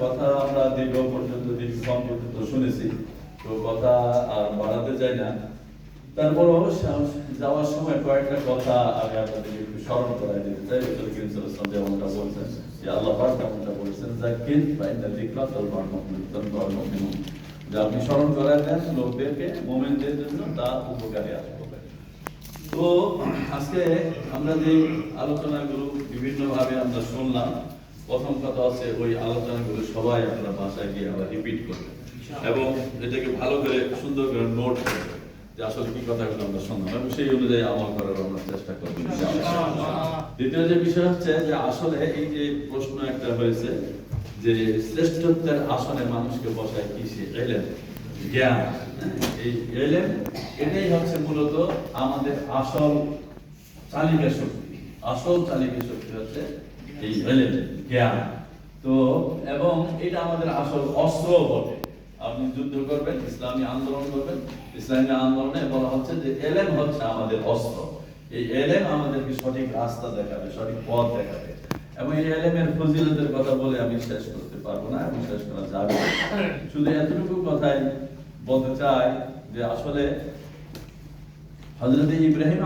কথা আমরা দীর্ঘ পর্যন্ত দীর্ঘক্ষণ পর্যন্ত শুনেছি তো কথা আর বাড়াতে চাই না তারপরও সা- যাওয়ার সময় কয়েকটা কথা আগে আপনাদেরকে একটু স্মরণ করাই দিতে চাই বলছেন যে আল্লাহ পাক তেমনটা বলেছেন যাকির বা ইন্না যিকরা তানফাউল মুমিনিন যে আপনি স্মরণ করায় দেন লোকদেরকে মুমিনদের জন্য তা উপকারী আসবে তো আজকে আমরা যে আলোচনাগুলো বিভিন্নভাবে আমরা শুনলাম প্রথম কথা হচ্ছে ওই আলোচনাগুলো সবাই আপনারা বাসায় গিয়ে আবার রিপিট করবেন এবং এটাকে ভালো করে সুন্দর করে নোট করবেন যে আসলে কি কথাগুলো আমরা শুনলাম, এবং সেই অনুযায়ী আমল করার আমরা চেষ্টা করব দ্বিতীয় যে বিষয় হচ্ছে যে আসলে এই যে প্রশ্ন একটা হয়েছে যে শ্রেষ্ঠত্বের আসনে মানুষকে বসায় কি সে এলেন জ্ঞান। এই এলেন এটাই হচ্ছে মূলত আমাদের আসল চালিকা শক্তি। আসল চালিকা শক্তি হচ্ছে এই এলেন জ্ঞান। তো, এবং এটা আমাদের আসল অস্ত্র বটে। আপনি যুদ্ধ করবেন, ইসলামী আন্দোলন করবেন। ইসলামী আন্দোলনে বলা হচ্ছে যে এলেম হচ্ছে আমাদের অস্ত্র। এই এলেম আমাদেরকে সঠিক রাস্তা দেখাবে, সঠিক পথ দেখাবে। এবং এই এলেমের ফজিলতের কথা বলে আমি শেষ করতে পারব না এবং শেষ করা যাবে শুধু এতটুকু কথাই বলতে চাই যে আসলে হযরত ইব্রাহিম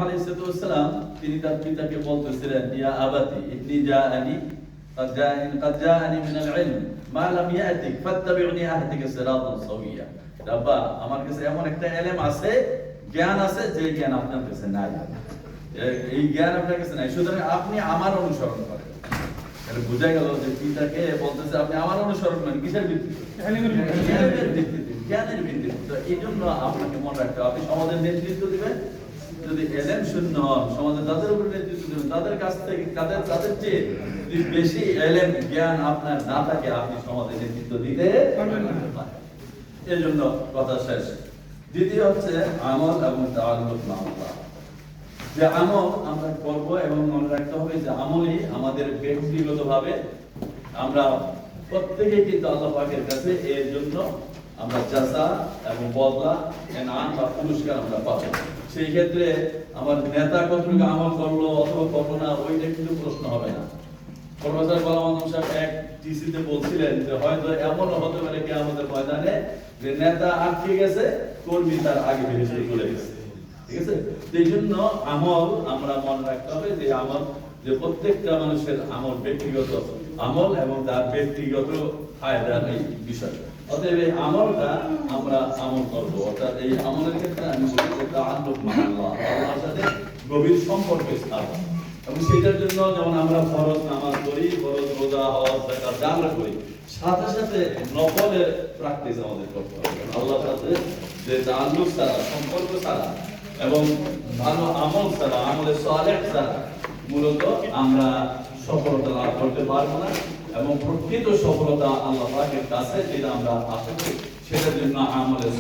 সালাম, তিনি তার পিতাকে বলতেছিলেন, ইয়া আবাতি ইন্নি জাআনি قد جاءني قد جاءني من العلم ما لم يأتك فاتبعني أهدك صراطا سويا বাবা আমার কাছে এমন একটা এলেম আছে জ্ঞান আছে যে জ্ঞান আপনার কাছে নাই এ- এই জ্ঞান আপনার কাছে নাই সুতরাং আপনি আমার অনুসরণ করেন এটা বোঝা গেল যে পিতাকে বলতেছে আপনি আমার অনুসরণ করেন কিসের ভিত্তিতে জ্ঞানের ভিত্তিতে জ্ঞানের ভিত্তিতে তো এই জন্য আপনাকে মনে রাখতে হবে আপনি সমাজের নেতৃত্ব দিবেন যদি এলেম শূন্য হন, সমাজে যাদের উপর নেতৃত্ব দিবেন, তাদের কাছ থেকে, তাদের তাদের চেয়ে যদি বেশি এলেম, জ্ঞান আপনার না থাকে, আপনি সমাজে নেতৃত্ব দিতে পারবেন এই জন্য কথা শেষ। দ্বিতীয় হচ্ছে আমল এবং তাআল্লুক মাআল্লাহ যে আমল আমরা করব এবং মনে রাখতে হবে যে আমলই আমাদের ব্যক্তিগতভাবে আমরা প্রত্যেকেই কিন্তু আল্লাহ পাকের কাছে এর জন্য আমরা চাষা এবং বদলা নাম বা পুরস্কার আমরা পাবো। সেই ক্ষেত্রে আমার নেতা কতটুকু আমল করল অথবা করল না, ওইটা কিন্তু প্রশ্ন হবে না। প্রফেসর গোলাম সাহেব এক টিসিতে বলছিলেন যে, হয়তো এমনও হতে পারে কি আমাদের ময়দানে যে নেতা আটকে গেছে, কর্মী তার আগে বেরিয়ে চলে গেছে। গভীর সম্পর্ক স্থাপন। সেটার জন্য যেমন আমরা ফরজ নামাজ পড়ি, ফরজ রোজা, হজ করি, সাথে সাথে নফলের প্র্যাকটিস আমাদের করতে হবে। আল্লাহর সাথে যে তাআল্লুক ছাড়া, সম্পর্ক ছাড়া এবং ভালো আমল ছাড়া আমলের সালেহ ছাড়া মূলত আমরা সফলতা লাভ করতে পারব না এবং প্রকৃত সফলতা আল্লাহ কাছে যেটা আমরা আশা করি, সেটার জন্য সালেহ